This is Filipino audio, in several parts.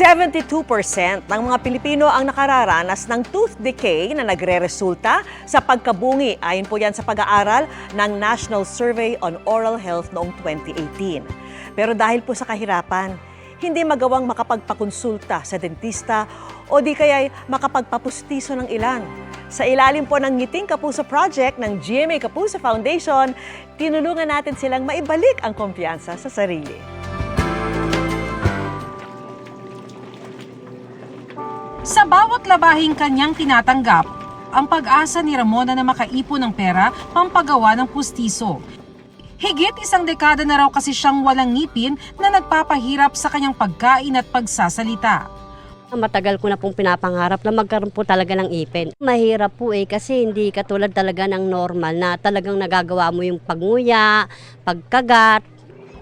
72% ng mga Pilipino ang nakararanas ng tooth decay na nagre-resulta sa pagkabungi. Ayon po yan sa pag-aaral ng National Survey on Oral Health noong 2018. Pero dahil po sa kahirapan, hindi magawang makapagpakonsulta sa dentista o di kaya'y makapagpapustiso ng ilan. Sa ilalim po ng Ngiting Kapuso Project ng GMA Kapuso Foundation, tinulungan natin silang maibalik ang kumpiyansa sa sarili. Bawat labahing kanyang tinatanggap, ang pag-asa ni Ramona na makaipon ng pera pampagawa ng pustiso. Higit isang dekada na raw kasi siyang walang ngipin na nagpapahirap sa kanyang pagkain at pagsasalita. Matagal ko na pong pinapangarap na magkaroon po talaga ng ipin. Mahirap po eh kasi hindi katulad talaga ng normal na talagang nagagawa mo yung pagnguya, pagkagat,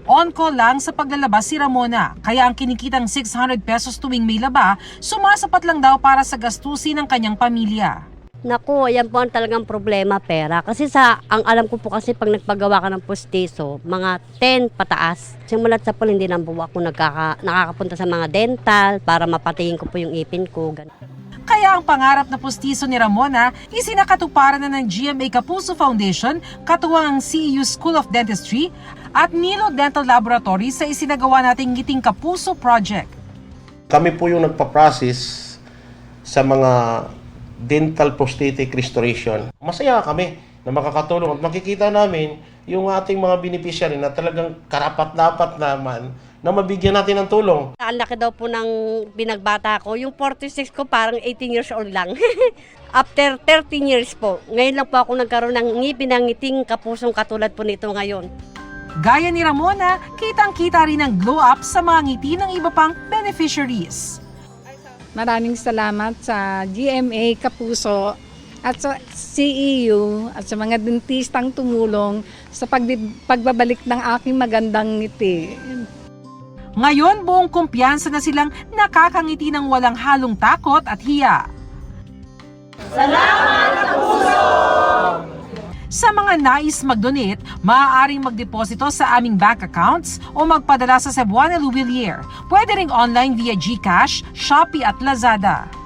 On call lang sa paglalabas si Ramona, kaya ang kinikitang 600 pesos tuwing may laba, sumasapat lang daw para sa gastusin ng kanyang pamilya. Naku, yan po ang talagang problema, pera. Kasi sa, ang alam ko po kasi pag nagpagawa ka ng postiso, mga 10 pataas. Simulat sa pool, hindi na po ako nagkaka, nakakapunta sa mga dental para mapatingin ko po yung ipin ko. Ganun. Kaya ang pangarap na pustiso ni Ramona, isinakatuparan na ng GMA Kapuso Foundation, katuwang ang CEU School of Dentistry at Nilo Dental Laboratory sa isinagawa nating Ngiting Kapuso Project. Kami po yung nagpa-process sa mga dental prosthetic restoration. Masaya kami na makakatulong at makikita namin yung ating mga beneficiary na talagang karapat-dapat naman na mabigyan natin ng tulong. Ang laki daw po ng binagbata ko. Yung 46 ko parang 18 years old lang. After 13 years po, ngayon lang po ako nagkaroon ng ngipin ng ngiting kapusong katulad po nito ngayon. Gaya ni Ramona, kitang-kita rin ang glow up sa mga ngiti ng iba pang beneficiaries. Maraming salamat sa GMA Kapuso at sa CEU at sa mga dentistang tumulong sa pagbabalik ng aking magandang ngiti. Ngayon, buong kumpiyansa na silang nakakangiti ng walang halong takot at hiya. Sa mga nais mag-donate, maaaring magdeposito sa aming bank accounts o magpadala sa Cebuana Luwilier. Pwede ring online via GCash, Shopee at Lazada.